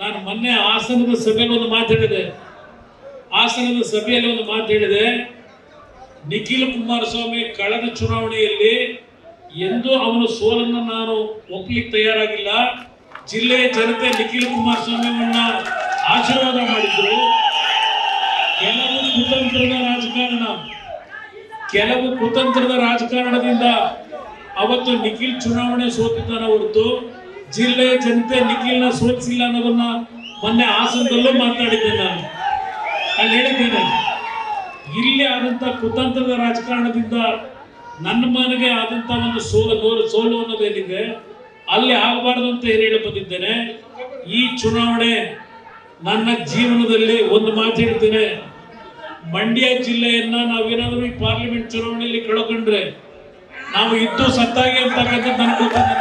ನಾನು ಮೊನ್ನೆ ಹಾಸನದ ಸಭೆಯಲ್ಲಿ ಒಂದು ಮಾತು ಹೇಳಿದೆ. ಹಾಸನದ ಸಭೆಯಲ್ಲಿ ಒಂದು ಮಾತು ಹೇಳಿದೆ. ನಿಖಿಲ್ ಕುಮಾರಸ್ವಾಮಿ ಕಳೆದ ಚುನಾವಣೆಯಲ್ಲಿ ಎಂದು ಅವನ ಸೋಲನ್ನು ನಾನು ಒಪ್ಪಲಿಕ್ಕೆ ತಯಾರಾಗಿಲ್ಲ. ಜಿಲ್ಲೆಯ ಜನತೆ ನಿಖಿಲ್ ಕುಮಾರಸ್ವಾಮಿಯನ್ನ ಆಶೀರ್ವಾದ ಮಾಡಿದ್ರು. ಕೆಲವು ಕುತಂತ್ರದ ರಾಜಕಾರಣ, ಕೆಲವು ಕುತಂತ್ರದ ರಾಜಕಾರಣದಿಂದ ಅವತ್ತು ನಿಖಿಲ್ ಚುನಾವಣೆ ಸೋತಿದ್ದಾನ ಹೊರತು ಜಿಲ್ಲೆಯ ಜನತೆ ನಿಖಿಲ್ನ ಸೋಲಿಸಿಲ್ಲ ಅನ್ನೋದನ್ನ ಮೊನ್ನೆ ಹಾಸನದಲ್ಲೂ ಮಾತಾಡಿದ್ದೆ ನಾನು. ಅಲ್ಲಿ ಹೇಳಿದ್ದೇನೆ, ಇಲ್ಲಿ ಆದಂಥ ಕುತಂತ್ರದ ರಾಜಕಾರಣದಿಂದ ನನ್ನ ಮನೆಗೆ ಆದಂತ ಒಂದು ಸೋಲು ಸೋಲು ಅನ್ನೋದೇನಿದೆ ಅಲ್ಲಿ ಆಗಬಾರ್ದು ಅಂತ ಏನು ಹೇಳಿ ಬಂದಿದ್ದೇನೆ ಈ ಚುನಾವಣೆ ನನ್ನ ಜೀವನದಲ್ಲಿ ಒಂದು ಮಾತು ಹೇಳ್ತೇನೆ, ಮಂಡ್ಯ ಜಿಲ್ಲೆಯನ್ನ ನಾವೇನಾದರೂ ಈ ಪಾರ್ಲಿಮೆಂಟ್ ಚುನಾವಣೆಯಲ್ಲಿ ಕಳ್ಕೊಂಡ್ರೆ ನಾವು ಇದ್ದು ಸತ್ತಾಗಿ ಅಂತಕ್ಕಂಥದ್ದು ನನಗೆ ಗೊತ್ತಿದೆ